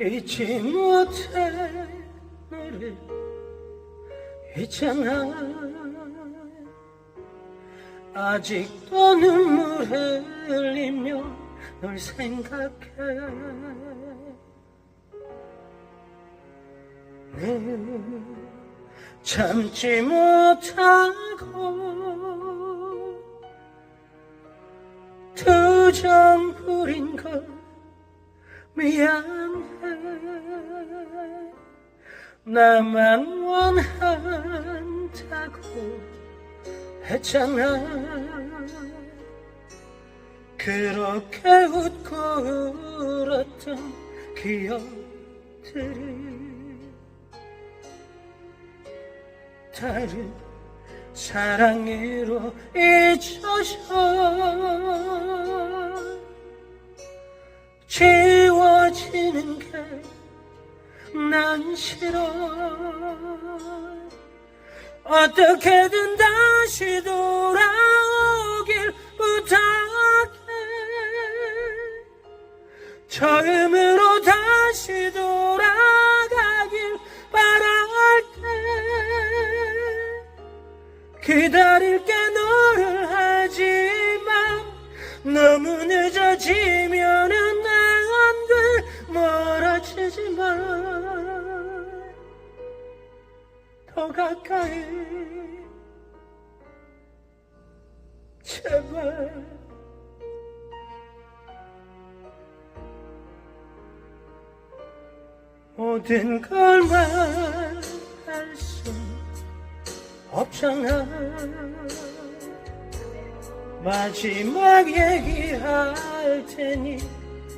잊지 못해 너를 있잖아. 아직도 눈물 흘리며 널 생각해. 늘 참지 못하고 투정 부린 걸 미안해 나만 원한다고 했잖아. 그렇게 웃고 울었던 기억들이 다른 사랑으로 잊혀져 난 싫어. 어떻게든 다시 돌아오길 부탁해. 처음으로 다시 돌아가길 바랄게. 기다릴게 너를 하지만 너무 늦어지면 가까이. 제발. 모든 걸 말할 수 없잖아. 마지막 얘기할 테니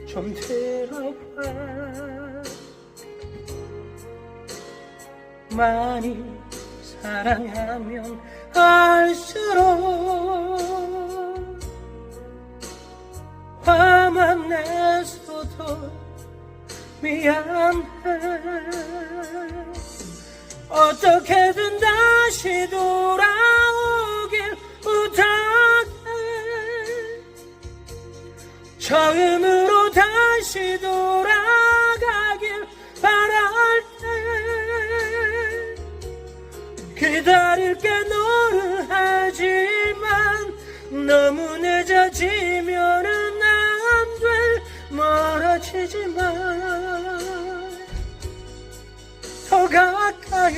좀 들어봐. 많이 사랑하면 할수록 화만 내서도 미안해. 어떻게든 다시 돌아오길 부탁해. 처음으로 다시 돌아 기다릴게 너를 하지만 너무 늦어지면은 안돼 멀어지지 마더 가까이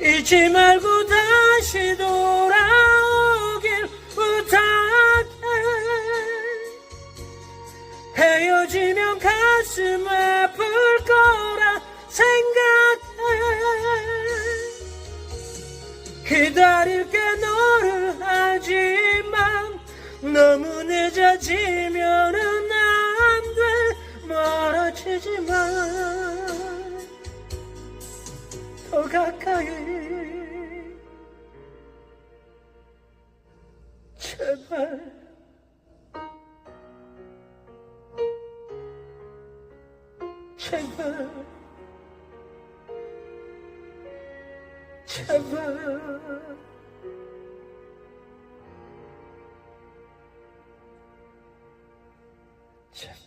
잊지 말고 다시 돌아오길 부탁해. 헤어지면 가슴 아플 거라 생각 기다릴게 너를 하지만 너무 늦어지면은 안 돼. 멀어지지 마더 가까이 제발. 제발 제발 제발